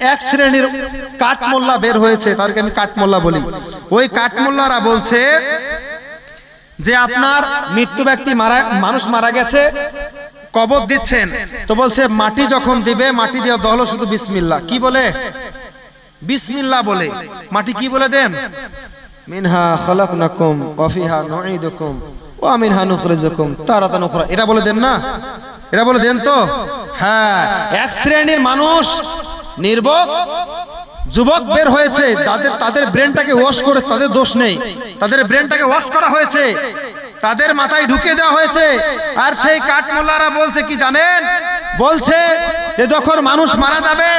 এক শ্রেণির কাঠমোল্লা বের হয়েছে, তাদেরকে আমি কাঠমোল্লা বলি। ওই কাঠমোল্লারা বলছে যে আপনার মৃত্যু ব্যক্তি মারা, মানুষ মারা গেছে, কবর দিচ্ছেন। তো বলছে, মাটি যখন দিবে, মাটি দেওয়া দল শুধু বিসমিল্লা কি বলে? বিসমিল্লা বলে। মাটি কি বলে দেন? মিনহা খলাকনাকুম ওয়া ফিহা নুঈদুকুম ওয়া মিনহা নুখরিজুকুম। তারাতান উখরা। এটা বলে দেন না? এটা বলে দেন তো? হ্যাঁ এক শ্রেণির মানুষ নির্বক যুবক বের হয়েছে, তাদের তাদের ব্রেনটাকে ওয়াশ করেছে, তাদের দোষ নেই। তাদের ব্রেনটাকে ওয়াশ করা হয়েছে। তাদের মাথায় ঢুকে দেওয়া হয়েছে। আর সেই কাঠমোল্লারা বলছে কি জানেন? বলছে যে যখন মানুষ মারা যাবে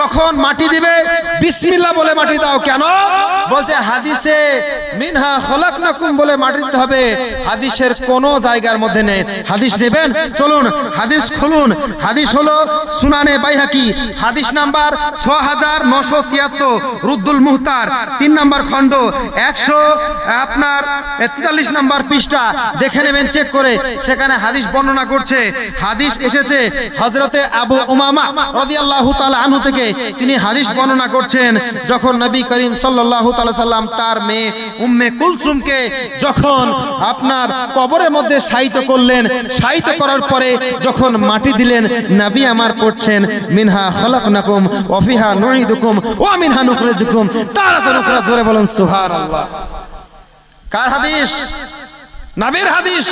তখন মাটি দিবে। বিসমিল্লাহ বলে মাটি দাও কেন? বলছে, হাদিসে মিনহা খলাকনাকুম বলে মাটি দিতে হবে। হাদিসের কোন জায়গার মধ্যে নেই। হাদিস নেবেন? চলুন, হাদিস খুলুন। হাদিস হলো সুনানে বাইহাকি। হাদিস নাম্বার ছ হাজার নশো তিয়াত্তর, রুদ্দুল মুহতার। তিন নাম্বার খণ্ড, একশো, আপনার তেতাল্লিশ নাম্বার পৃষ্ঠা। দেখে নেবেন, চেক করে। সেখানে হাদিস বর্ণনা করছে। হাদিস এসেছে হজরতে আবু উমামা রাদিয়াল্লাহু তাআলা আনহু থেকে। তিনি হাদিস বর্ণনা করছেন, যখন নবী করিম তাআলা সাল্লাম তার মেয়ে উম্মে কুলসুমকে যখন আপনার কবরের মধ্যে শায়িত করলেন, শায়িত করার পরে যখন মাটি দিলেন, নবী আমার পড়ছেন, মিনহা খলাকনাকুম ওয়া ফিহা নুঈদুকুম ওয়া মিনহা নুখরিজুকুম। তারাতান উখরা জোরে বলেন, সুবহানাল্লাহ। কার হাদিস? নাবির হাদিস।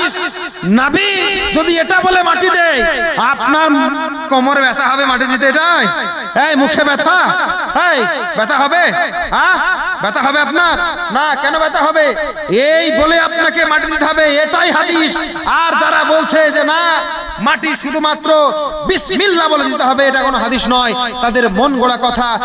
নাবি যদি এটা বলে মাটি দেয়, আপনার কোমরে ব্যথা হবে মাটি দিতে, এটাই। এই, মুখে ব্যথা? এই, ব্যথা হবে? হ্যাঁ ব্যথা হবে আপনার? না, কেন ব্যথা হবে? এই বলে আপনাকে মাটি দিতে হবে, এটাই হাদিস। আর যারা বলছে যে না, মাটি শুধুমাত্র বিসমিল্লাহ বলে দিতে হবে, এটা কোনো হাদিস নয়। তাদের মন গড়া কথা।